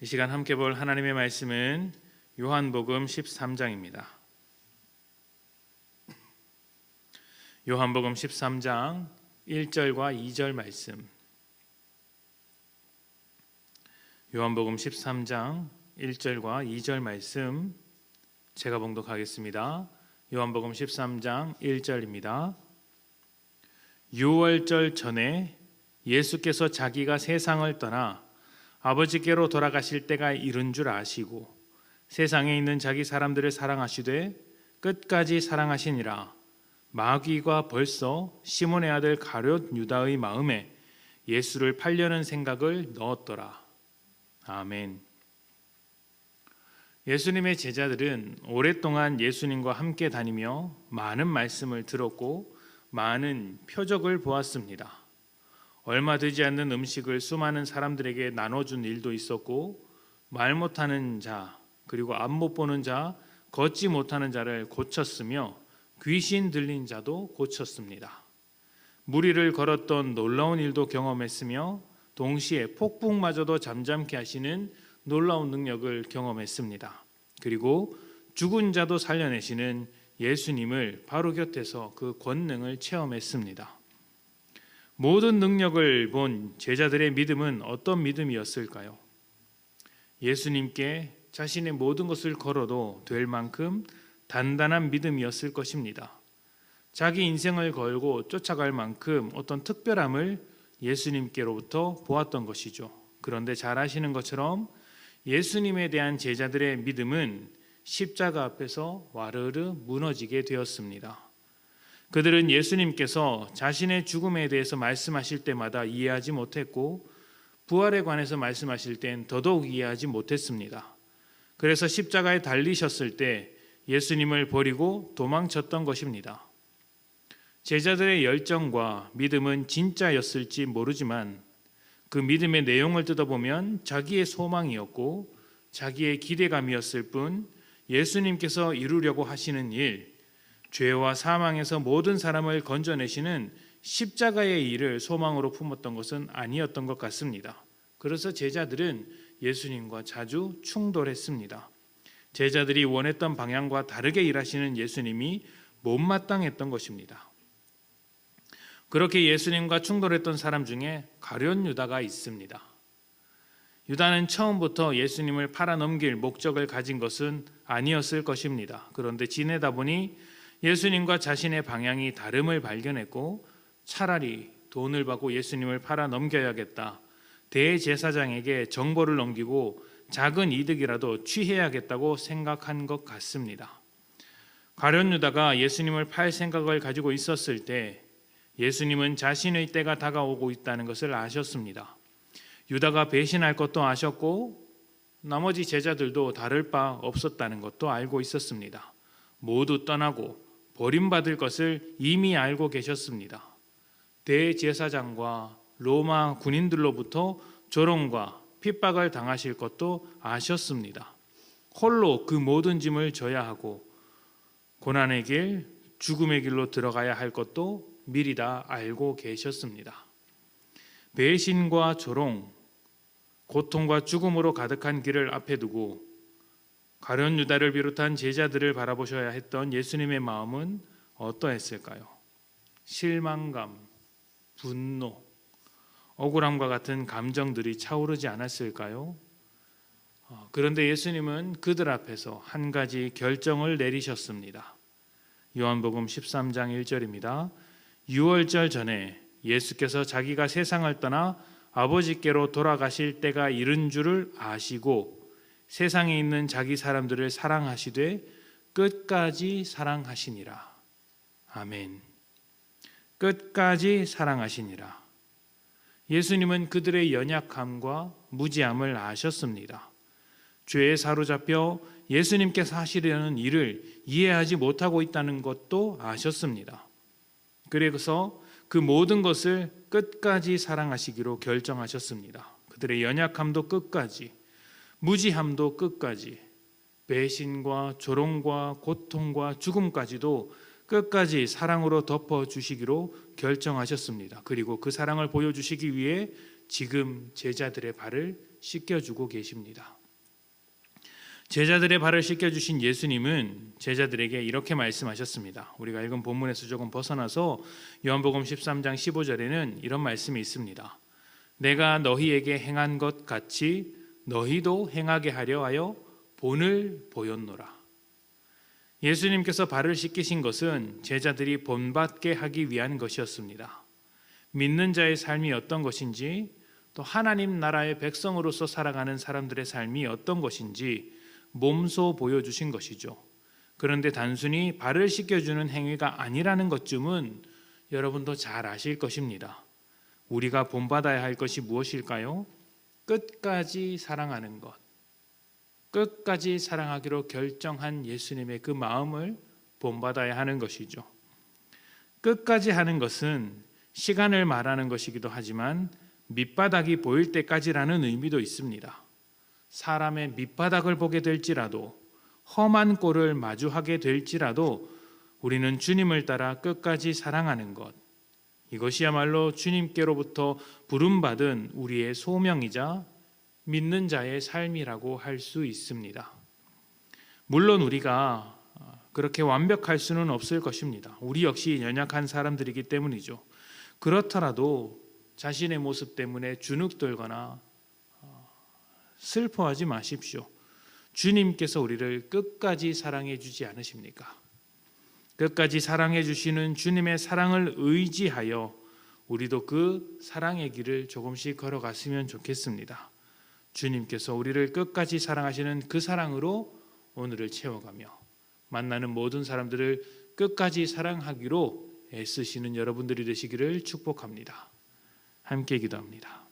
이 시간 함께 볼 하나님의 말씀은 요한복음 13장입니다. 요한복음 13장 1절과 2절 말씀. 요한복음 13장 1절과 2절 말씀 제가 봉독하겠습니다. 요한복음 13장 1절입니다. 6월절 전에 예수께서 자기가 세상을 떠나 아버지께로 돌아가실 때가 이른 줄 아시고 세상에 있는 자기 사람들을 사랑하시되 끝까지 사랑하시니라 마귀가 벌써 시몬의 아들 가룟 유다의 마음에 예수를 팔려는 생각을 넣었더라. 아멘. 예수님의 제자들은 오랫동안 예수님과 함께 다니며 많은 말씀을 들었고 많은 표적을 보았습니다. 얼마 되지 않는 음식을 수많은 사람들에게 나눠준 일도 있었고 말 못하는 자 그리고 앞 못 보는 자 걷지 못하는 자를 고쳤으며 귀신 들린 자도 고쳤습니다. 무리를 걸었던 놀라운 일도 경험했으며 동시에 폭풍마저도 잠잠케 하시는 놀라운 능력을 경험했습니다. 그리고 죽은 자도 살려내시는 예수님을 바로 곁에서 그 권능을 체험했습니다. 모든 능력을 본 제자들의 믿음은 어떤 믿음이었을까요? 예수님께 자신의 모든 것을 걸어도 될 만큼 단단한 믿음이었을 것입니다. 자기 인생을 걸고 쫓아갈 만큼 어떤 특별함을 예수님께로부터 보았던 것이죠. 그런데 잘 아시는 것처럼 예수님에 대한 제자들의 믿음은 십자가 앞에서 와르르 무너지게 되었습니다. 그들은 예수님께서 자신의 죽음에 대해서 말씀하실 때마다 이해하지 못했고 부활에 관해서 말씀하실 땐 더더욱 이해하지 못했습니다. 그래서 십자가에 달리셨을 때 예수님을 버리고 도망쳤던 것입니다. 제자들의 열정과 믿음은 진짜였을지 모르지만 그 믿음의 내용을 뜯어보면 자기의 소망이었고 자기의 기대감이었을 뿐 예수님께서 이루려고 하시는 일, 죄와 사망에서 모든 사람을 건져내시는 십자가의 일을 소망으로 품었던 것은 아니었던 것 같습니다. 그래서 제자들은 예수님과 자주 충돌했습니다. 제자들이 원했던 방향과 다르게 일하시는 예수님이 못마땅했던 것입니다. 그렇게 예수님과 충돌했던 사람 중에 가룟 유다가 있습니다. 유다는 처음부터 예수님을 팔아넘길 목적을 가진 것은 아니었을 것입니다. 그런데 지내다 보니 예수님과 자신의 방향이 다름을 발견했고 차라리 돈을 받고 예수님을 팔아 넘겨야겠다. 대제사장에게 정보를 넘기고 작은 이득이라도 취해야겠다고 생각한 것 같습니다. 가룟 유다가 예수님을 팔 생각을 가지고 있었을 때 예수님은 자신의 때가 다가오고 있다는 것을 아셨습니다. 유다가 배신할 것도 아셨고 나머지 제자들도 다를 바 없었다는 것도 알고 있었습니다. 모두 떠나고 버림받을 것을 이미 알고 계셨습니다. 대제사장과 로마 군인들로부터 조롱과 핍박을 당하실 것도 아셨습니다. 홀로 그 모든 짐을 져야 하고 고난의 길, 죽음의 길로 들어가야 할 것도 미리 다 알고 계셨습니다. 배신과 조롱, 고통과 죽음으로 가득한 길을 앞에 두고 가련 유다를 비롯한 제자들을 바라보셔야 했던 예수님의 마음은 어떠했을까요? 실망감, 분노, 억울함과 같은 감정들이 차오르지 않았을까요? 어, 그런데 예수님은 그들 앞에서 한 가지 결정을 내리셨습니다. 요한복음 13장 1절입니다. 6월절 전에 예수께서 자기가 세상을 떠나 아버지께로 돌아가실 때가 이른 줄을 아시고 세상에 있는 자기 사람들을 사랑하시되 끝까지 사랑하시니라. 아멘. 끝까지 사랑하시니라. 예수님은 그들의 연약함과 무지함을 아셨습니다. 죄에 사로잡혀 예수님께서 하시려는 일을 이해하지 못하고 있다는 것도 아셨습니다. 그래서 그 모든 것을 끝까지 사랑하시기로 결정하셨습니다. 그들의 연약함도 끝까지, 무지함도 끝까지 배신과 조롱과 고통과 죽음까지도 끝까지 사랑으로 덮어 주시기로 결정하셨습니다. 그리고 그 사랑을 보여 주시기 위해 지금 제자들의 발을 씻겨 주고 계십니다. 제자들의 발을 씻겨 주신 예수님은 제자들에게 이렇게 말씀하셨습니다. 우리가 읽은 본문에서 조금 벗어나서 요한복음 13장 15절에는 이런 말씀이 있습니다. 내가 너희에게 행한 것 같이 너희도 행하게 하려 하여 본을 보였노라. 예수님께서 발을 씻기신 것은 제자들이 본받게 하기 위한 것이었습니다. 믿는 자의 삶이 어떤 것인지 또 하나님 나라의 백성으로서 살아가는 사람들의 삶이 어떤 것인지 몸소 보여주신 것이죠. 그런데 단순히 발을 씻겨주는 행위가 아니라는 것쯤은 여러분도 잘 아실 것입니다. 우리가 본받아야 할 것이 무엇일까요? 끝까지 사랑하는 것. 끝까지 사랑하기로 결정한 예수님의 그 마음을 본받아야 하는 것이죠. 끝까지 하는 것은 시간을 말하는 것이기도 하지만 밑바닥이 보일 때까지라는 의미도 있습니다. 사람의 밑바닥을 보게 될지라도 험한 꼴을 마주하게 될지라도 우리는 주님을 따라 끝까지 사랑하는 것. 이것이야말로 주님께로부터 부름받은 우리의 소명이자 믿는 자의 삶이라고 할 수 있습니다. 물론 우리가 그렇게 완벽할 수는 없을 것입니다. 우리 역시 연약한 사람들이기 때문이죠. 그렇더라도 자신의 모습 때문에 주눅들거나 슬퍼하지 마십시오. 주님께서 우리를 끝까지 사랑해 주지 않으십니까? 끝까지 사랑해 주시는 주님의 사랑을 의지하여 우리도 그 사랑의 길을 조금씩 걸어갔으면 좋겠습니다. 주님께서 우리를 끝까지 사랑하시는 그 사랑으로 오늘을 채워가며 만나는 모든 사람들을 끝까지 사랑하기로 애쓰시는 여러분들이 되시기를 축복합니다. 함께 기도합니다.